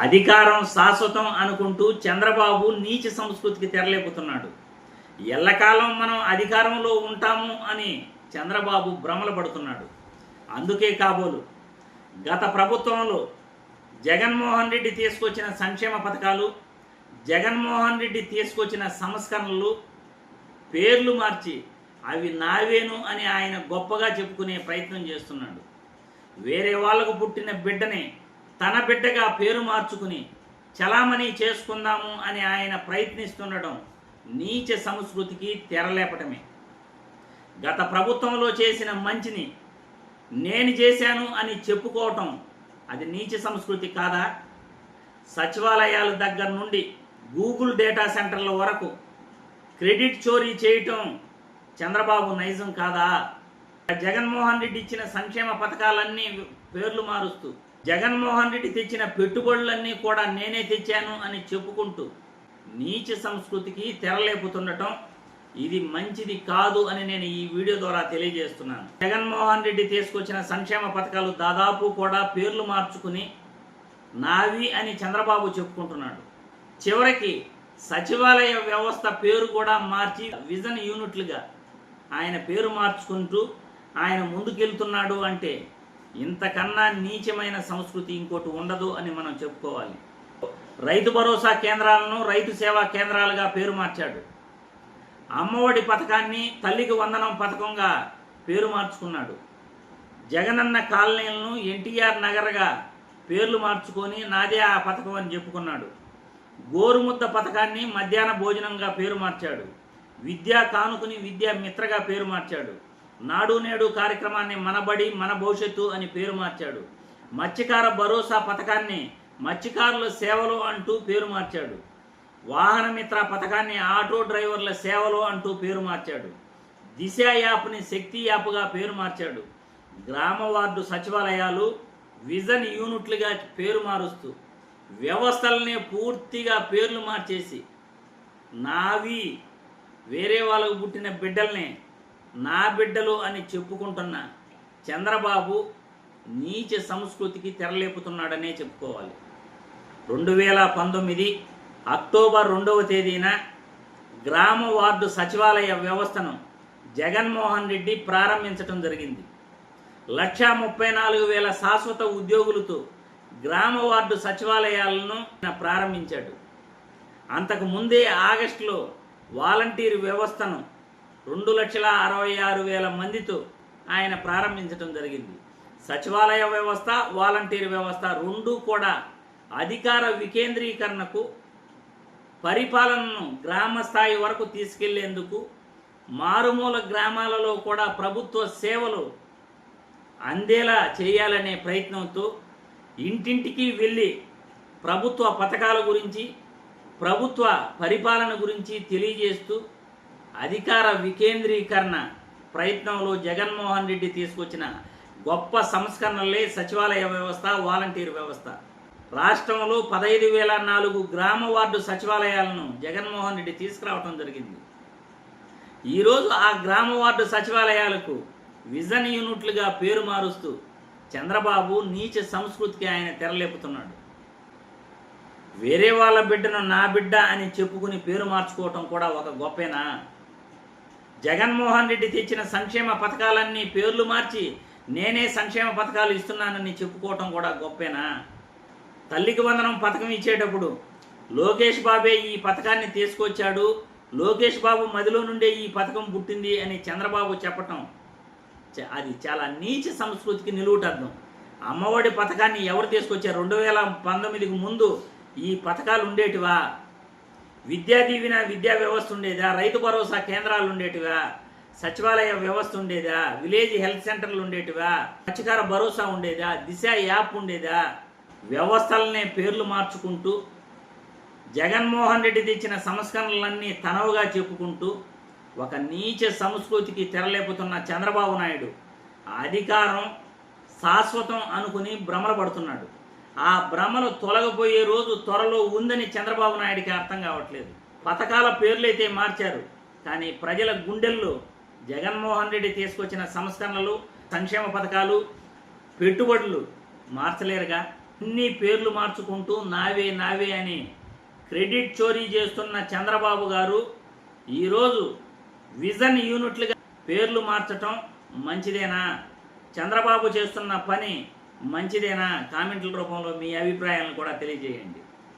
అధికారం శాశ్వతం అనుకుంటూ చంద్రబాబు నీచ సంస్కృతికి తెరలేపుతున్నాడు. ఎల్లకాలం మనం అధికారంలో ఉంటాము అని చంద్రబాబు భ్రమలు పడుతున్నాడు. అందుకే కాబోలు గత ప్రభుత్వంలో జగన్మోహన్ రెడ్డి తీసుకొచ్చిన సంక్షేమ పథకాలు జగన్మోహన్ రెడ్డి తీసుకొచ్చిన సంస్కరణలు పేర్లు మార్చి అవి నావేను అని ఆయన గొప్పగా చెప్పుకునే ప్రయత్నం చేస్తున్నాడు. వేరే వాళ్ళకు పుట్టిన బిడ్డని తన బిడ్డగా పేరు మార్చుకుని చలామణి చేసుకుందాము అని ఆయన ప్రయత్నిస్తుండడం నీచ సంస్కృతికి తెరలేపటమే. గత ప్రభుత్వంలో చేసిన మంచిని నేను చేశాను అని చెప్పుకోవటం అది నీచ సంస్కృతి కాదా? సచివాలయాల దగ్గర నుండి గూగుల్ డేటా సెంటర్ల వరకు క్రెడిట్ చోరీ చేయటం చంద్రబాబు నైజం కాదా? జగన్మోహన్ రెడ్డి ఇచ్చిన సంక్షేమ పథకాలన్నీ పేర్లు మారుస్తూ జగన్మోహన్ రెడ్డి తెచ్చిన పెట్టుబడులన్నీ కూడా నేనే తెచ్చాను అని చెప్పుకుంటూ నీచ సంస్కృతికి తెరలేపుతుండటం ఇది మంచిది కాదు అని నేను ఈ వీడియో ద్వారా తెలియజేస్తున్నాను. జగన్మోహన్ రెడ్డి తీసుకొచ్చిన సంక్షేమ పథకాలు దాదాపు కూడా పేర్లు మార్చుకుని నావి అని చంద్రబాబు చెప్పుకుంటున్నాడు. చివరికి సచివాలయ వ్యవస్థ పేరు కూడా మార్చి విజన్ యూనిట్లుగా ఆయన పేరు మార్చుకుంటూ ఆయన ముందుకెళ్తున్నాడు అంటే ఇంతకన్నా నీచమైన సంస్కృతి ఇంకోటి ఉండదు అని మనం చెప్పుకోవాలి. రైతు భరోసా కేంద్రాలను రైతు సేవా కేంద్రాలుగా పేరు మార్చాడు. అమ్మఒడి పథకాన్ని తల్లికి వందనం పథకంగా పేరు మార్చుకున్నాడు. జగనన్న కాలనీలను ఎన్టీఆర్ నగర్గా పేర్లు మార్చుకొని నాదే ఆ పథకం అని చెప్పుకున్నాడు. గోరుముద్ద పథకాన్ని మధ్యాహ్న భోజనంగా పేరు మార్చాడు. విద్యా కానుకుని విద్యా మిత్రగా పేరు మార్చాడు. నాడు నేడు కార్యక్రమాన్ని మనబడి మన భవిష్యత్తు అని పేరు మార్చాడు. మత్స్యకార భరోసా పథకాన్ని మత్స్యకారుల సేవలు అంటూ పేరు మార్చాడు. వాహన మిత్ర పథకాన్ని ఆటో డ్రైవర్ల సేవలు అంటూ పేరు మార్చాడు. దిశ యాప్ని శక్తి యాప్గా పేరు మార్చాడు. గ్రామ వార్డు సచివాలయాలు విజన్ యూనిట్లుగా పేరు మారుస్తూ వ్యవస్థలనే పూర్తిగా పేర్లు మార్చేసి నావి వేరే వాళ్ళకు పుట్టిన బిడ్డల్ని నా బిడ్డలు అని చెప్పుకుంటున్న చంద్రబాబు నీచ సంస్కృతికి తెరలేపుతున్నాడనే చెప్పుకోవాలి. రెండు వేల పంతొమ్మిది అక్టోబర్ రెండవ తేదీన గ్రామ వార్డు సచివాలయ వ్యవస్థను జగన్మోహన్ రెడ్డి ప్రారంభించడం జరిగింది. లక్షా ముప్పై నాలుగు వేల శాశ్వత ఉద్యోగులతో గ్రామ వార్డు సచివాలయాలను ప్రారంభించాడు. అంతకు ముందే ఆగస్టులో వాలంటీర్ వ్యవస్థను రెండు లక్షల అరవై ఆరు వేల మందితో ఆయన ప్రారంభించడం జరిగింది. సచివాలయ వ్యవస్థ వాలంటీర్ వ్యవస్థ రెండూ కూడా అధికార వికేంద్రీకరణకు పరిపాలనను గ్రామ స్థాయి వరకు తీసుకెళ్ళేందుకు మారుమూల గ్రామాలలో కూడా ప్రభుత్వ సేవలు అందేలా చేయాలనే ప్రయత్నంతో ఇంటింటికి వెళ్ళి ప్రభుత్వ పథకాల గురించి ప్రభుత్వ పరిపాలన గురించి తెలియజేస్తూ అధికార వికేంద్రీకరణ ప్రయత్నంలో జగన్మోహన్ రెడ్డి తీసుకొచ్చిన గొప్ప సంస్కరణలే సచివాలయ వ్యవస్థ వాలంటీర్ వ్యవస్థ. రాష్ట్రంలో పదహైదు వేల నాలుగు గ్రామ వార్డు సచివాలయాలను జగన్మోహన్ రెడ్డి తీసుకురావడం జరిగింది. ఈరోజు ఆ గ్రామ వార్డు సచివాలయాలకు విజన్ యూనిట్లుగా పేరు మారుస్తూ చంద్రబాబు నీచ సంస్కృతికి ఆయన తెరలేపుతున్నాడు. వేరే వాళ్ళ బిడ్డను నా బిడ్డ అని చెప్పుకుని పేరు మార్చుకోవటం కూడా ఒక గొప్పేనా? జగన్మోహన్ రెడ్డి తెచ్చిన సంక్షేమ పథకాలన్నీ పేర్లు మార్చి నేనే సంక్షేమ పథకాలు ఇస్తున్నానని చెప్పుకోవటం కూడా గొప్పేనా? తల్లికి వందనం పథకం ఇచ్చేటప్పుడు లోకేష్ బాబే ఈ పథకాన్ని తీసుకొచ్చాడు లోకేష్ బాబు మదిలో నుండే ఈ పథకం పుట్టింది అని చంద్రబాబు చెప్పటం చ- అది చాలా నీచ సంస్కృతికి నిలువుటర్థం. అమ్మఒడి పథకాన్ని ఎవరు తీసుకొచ్చారు? రెండు వేల పంతొమ్మిదికి ముందు ఈ పథకాలు ఉండేటివా? విద్యా దీవెన విద్యా వ్యవస్థ ఉండేదా? రైతు భరోసా కేంద్రాలు ఉండేటివా? సచివాలయ వ్యవస్థ ఉండేదా? విలేజ్ హెల్త్ సెంటర్లు ఉండేటివా? పచ్చికార భరోసా ఉండేదా? దిశ యాప్ ఉండేదా? వ్యవస్థలనే పేర్లు మార్చుకుంటూ జగన్మోహన్ రెడ్డి తెచ్చిన సంస్కరణలన్నీ తనవుగా చెప్పుకుంటూ ఒక నీచ సంస్కృతికి తెరలేపుతున్న చంద్రబాబు నాయుడు అధికారం శాశ్వతం అనుకుని భ్రమలు పడుతున్నాడు. ఆ భ్రమలు తొలగిపోయే రోజు త్వరలో ఉందని చంద్రబాబు నాయుడికి అర్థం కావట్లేదు. పథకాల పేర్లైతే మార్చారు. కానీ ప్రజల గుండెల్లో జగన్మోహన్ రెడ్డి తీసుకొచ్చిన సంస్కరణలు సంక్షేమ పథకాలు పెట్టుబడులు మార్చలేరుగా. అన్ని పేర్లు మార్చుకుంటూ నావే నావే అని క్రెడిట్ చోరీ చేస్తున్న చంద్రబాబు గారు ఈరోజు విజన్ యూనిట్లుగా పేర్లు మార్చటం మంచిదేనా? చంద్రబాబు చేస్తున్న పని మంచిదేనా? కామెంట్ల రూపంలో మీ అభిప్రాయాలను కూడా తెలియజేయండి.